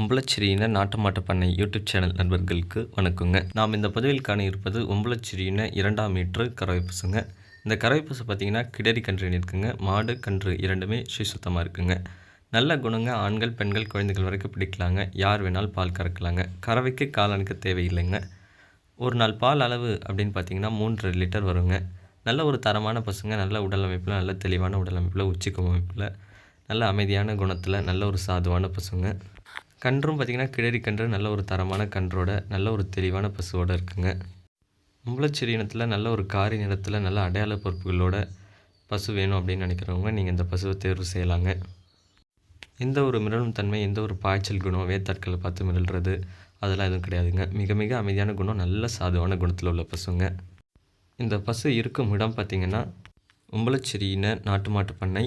உம்பளச்சிறியின நாட்டு மாட்டு பண்ணை யூடியூப் சேனல் நண்பர்களுக்கு வணக்கங்க. நாம் இந்த பதிவில் காண இருப்பது உம்பளச்சிறியின இரண்டாம் மீட்ரு கறவை பசுங்க இந்த கறவை பசு பார்த்திங்கன்னா கிடரி கன்று இருக்குங்க. மாடு கன்று இரண்டுமே ஸ்ரீ சுத்தமாக இருக்குங்க. நல்ல குணங்க ஆண்கள் பெண்கள் குழந்தைகள் வரைக்கும் பிடிக்கலாங்க. யார் வேணாலும் பால் கறக்கலாங்க. கறவைக்கு காலனுக்கு தேவையில்லைங்க. ஒரு நாள் பால் அளவு அப்படின்னு பார்த்தீங்கன்னா மூன்று லிட்டர் வருங்க. நல்ல ஒரு தரமான பசுங்க. நல்ல உடலமைப்பில் நல்ல தெளிவான உடலமைப்பில் உச்சிக்கும் அமைப்பில் நல்ல அமைதியான குணத்தில் நல்ல ஒரு சாதுவான பசுங்க. கன்றும் பார்த்திங்கன்னா கிழறி கன்று நல்ல ஒரு தரமான கன்றோட நல்ல ஒரு தெளிவான பசுவோடு இருக்குங்க. மும்பளச்செடி இனத்தில் நல்ல ஒரு காரி நிறத்தில் நல்ல அடையாள பொறுப்புகளோட பசு வேணும் அப்படின்னு நினைக்கிறவங்க நீங்கள் இந்த பசுவை தேர்வு செய்யலாங்க. எந்த ஒரு மிரளும் தன்மை எந்த ஒரு பாய்ச்சல் குணம் வேத்தாட்களை பார்த்து மிரள்றது அதெல்லாம் எதுவும் கிடையாதுங்க. மிக மிக அமைதியான குணம் நல்ல சாதுவான குணத்தில் உள்ள பசுங்க. இந்த பசு இருக்கும் இடம் பார்த்திங்கன்னா உம்பளச்சிரியின நாட்டு மாட்டு பண்ணை